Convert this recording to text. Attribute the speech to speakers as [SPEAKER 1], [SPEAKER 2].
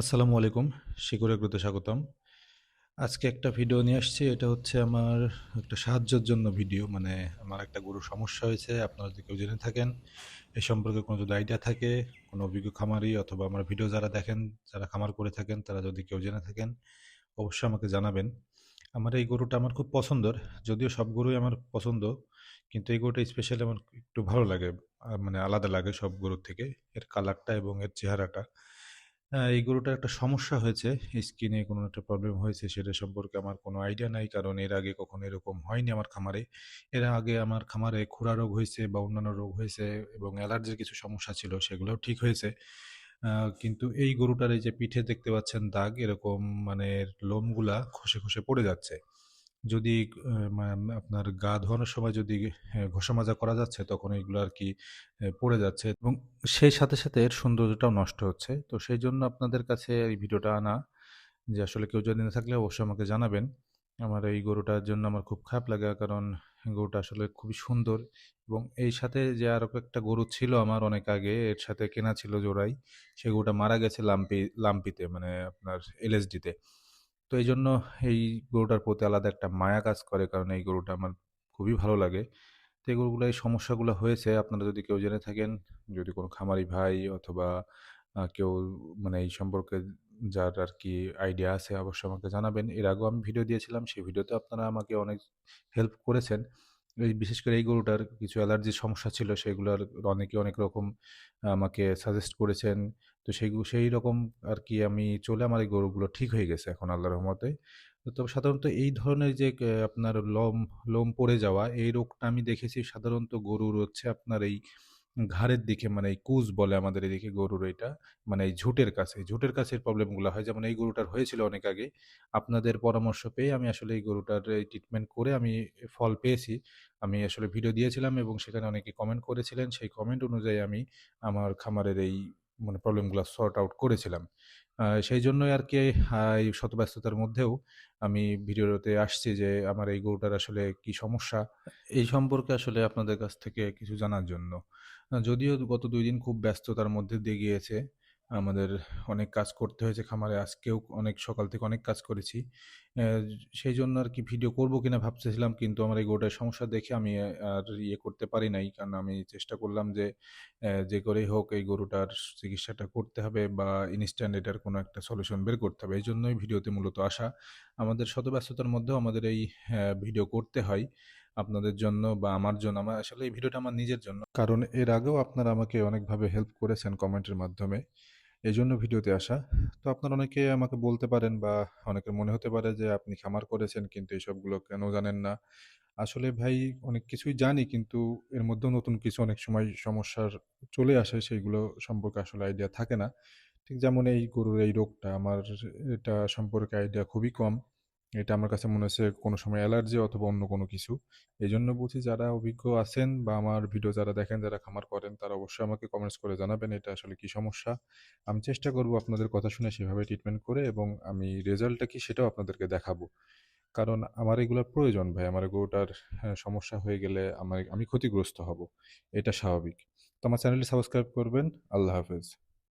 [SPEAKER 1] আসসালামু আলাইকুম শিকড় এগ্রোতে স্বাগতম। আজকে একটা ভিডিও নিয়ে আসছি, এটা হচ্ছে আমার একটা সাহায্যের জন্য ভিডিও মানে আমার একটা গরুর সমস্যা হয়েছে, আপনারা যদি কেউ জেনে থাকেন, এ সম্পর্কে কোনো যদি আইডিয়া থাকে, কোনো অভিজ্ঞ খামারি অথবা আমার ভিডিও যারা দেখেন, যারা খামার করে থাকেন, তারা যদি কেউ জেনে থাকেন, অবশ্যই আমাকে জানাবেন। আমার এই গরুটা আমার খুব পছন্দর, যদিও সব গরুই আমার পছন্দ, কিন্তু এই গরুটা স্পেশালি আমার একটু ভালো লাগে মানে আলাদা লাগে সব গরুর থেকে, এর কালারটা এবং এর চেহারাটা। এই গরুটার একটা সমস্যা হয়েছে। স্কিনে কোনো একটা প্রবলেম হয়েছে সেটা সম্পর্কে আমার কোনো আইডিয়া নাই, কারণ এর আগে কখনো এরকম হয়নি আমার খামারে। এর আগে আমার খামারে খুরা রোগ হয়েছে বা অন্যান্য রোগ হয়েছে এবং অ্যালার্জির কিছু সমস্যা ছিল, সেগুলোও ঠিক হয়েছে। কিন্তু এই গরুটার এই যে পিঠে দেখতে পাচ্ছেন দাগ, এরকম মানে লোমগুলা খসে খসে পড়ে যাচ্ছে। যদি আপনার গা ধোয়ানোর সময় যদি ঘষা মাজা করা যাচ্ছে, তখন এগুলো আর কি পড়ে যাচ্ছে এবং সেই সাথে সাথে এর সৌন্দর্যটাও নষ্ট হচ্ছে। তো সেই জন্য আপনাদের কাছে এই ভিডিওটা আনা, যে আসলে কেউ যদি না থাকলে অবশ্যই আমাকে জানাবেন। আমার এই গরুটার জন্য আমার খুব খারাপ লাগে, কারণ গরুটা আসলে খুবই সুন্দর এবং এই সাথে যে আরও একটা গরু ছিল আমার অনেক আগে, এর সাথে কেনা ছিল জোড়াই সেই গরুটা মারা গেছে লাম্পি, লাম্পিতে মানে আপনার এলএসডিতে। তো এই জন্য এই গরুটার প্রতি আলাদা একটা মায়া কাজ করে, কারণ এই গরুটা আমার খুবই ভালো লাগে। তো এই গরুগুলো, এই সমস্যাগুলো হয়েছে, আপনারা যদি কেউ জেনে থাকেন, যদি কোনো খামারি ভাই অথবা কেউ মানে এই সম্পর্কে যার আর কি আইডিয়া আছে, অবশ্যই আমাকে জানাবেন। এর আগেও আমি ভিডিও দিয়েছিলাম, সেই ভিডিওতে আপনারা আমাকে অনেক হেল্প করেছেন। এই বিশেষ করে এই গরুটার কিছু অ্যালার্জির সমস্যা ছিল, সেগুলোর অনেকে অনেক রকম আমাকে সাজেস্ট করেছেন। তো সেই সেই রকম আর কি আমি চলে আমার এই গরুগুলো ঠিক হয়ে গেছে এখন আল্লাহ রহমতে। তো সাধারণত এই ধরনের যে আপনার লোম লোম পড়ে যাওয়া, এই রোগটা আমি দেখেছি সাধারণত গরুর হচ্ছে আপনার এই ঘাড়ের দিকে মানে এই কুজ বলে আমাদের এদিকে গরুর এটা মানে এই ঝুটের কাছে। ঝুটের কাছে প্রবলেমগুলো হয়। যেমন এই গরুটার হয়েছিল অনেক আগে। আপনাদের পরামর্শ পেয়ে আমি আসলে এই গরুটার এই ট্রিটমেন্ট করে আমি ফল পেয়েছি। আমি আসলে ভিডিও দিয়েছিলাম এবং সেখানে অনেকে কমেন্ট করেছিলেন। সেই কমেন্ট অনুযায়ী আমি আমার খামারের এই মানে প্রবলেমগুলো সর্ট আউট করেছিলাম। সেই জন্যই আর কি এই শতব্যস্ততার মধ্যেও আমি ভিডিওতে আসছি যে, আমার এই গরুটার আসলে কি সমস্যা? এই সম্পর্কে আসলে আপনাদের কাছ থেকে কিছু জানার জন্য। যদিও গত দুই দিন খুব ব্যস্ততার মধ্যে দিয়ে গিয়েছে আমাদের অনেক কাজ করতে হয়েছে খামারে। আজকেও অনেক সকাল থেকে অনেক কাজ করেছি। সেই জন্য আর কি ভিডিও করব কিনা ভাবতেছিলাম, কিন্তু আমার এই গোটার সমস্যা দেখে আমি আর ইয়ে করতে পারি নাই। কারণ আমি চেষ্টা করলাম যে যে করেই হোক এই গরুটার চিকিৎসাটা করতে হবে বা ইনস্ট্যান্ট এটার কোনো একটা সলিউশন বের করতে হবে। এই জন্যই ভিডিওতে মূলত আসা। আমাদের শত ব্যস্ততার মধ্যেও আমাদের এই ভিডিও করতে হয়। আপনাদের জন্য বা আমার জন্য, আমার আসলে এই ভিডিওটা আমার নিজের জন্য। কারণ এর আগেও আপনারা আমাকে অনেকভাবে হেল্প করেছেন কমেন্টের মাধ্যমে। এই জন্য ভিডিওতে আসা। তো আপনারা অনেকে আমাকে বলতে পারেন বা অনেকের মনে হতে পারে যে আপনি খামার করেছেন কিন্তু এইসবগুলো কেন জানেন না। আসলে ভাই অনেক কিছুই জানি কিন্তু এর মধ্যেও নতুন কিছু অনেক সময় সমস্যার চলে আসে সেইগুলো সম্পর্কে আসলে আইডিয়া থাকে না। ঠিক যেমন এই গরুর এই রোগটা, আমার এটা সম্পর্কে আইডিয়া খুবই কম। এটা আমার কাছে মনে হচ্ছে কোনো সময় অ্যালার্জি অথবা অন্য কোনো কিছু। এই জন্য বলছি যারা অভিজ্ঞ আছেন বা আমার ভিডিও যারা দেখেন যারা খামার করেন তারা অবশ্যই আমাকে কমেন্টস করে জানাবেন এটা আসলে কি সমস্যা। আমি চেষ্টা করব আপনাদের কথা শুনে সেভাবে ট্রিটমেন্ট করে এবং আমি রেজাল্টটা কি সেটাও আপনাদেরকে দেখাবো। কারণ আমার এগুলোর প্রয়োজন ভাই আমার গরুটার হ্যাঁ, সমস্যা হয়ে গেলে আমার আমি ক্ষতিগ্রস্ত হব। এটা স্বাভাবিক। তো আমার চ্যানেলটি সাবস্ক্রাইব করবেন। আল্লাহ হাফেজ।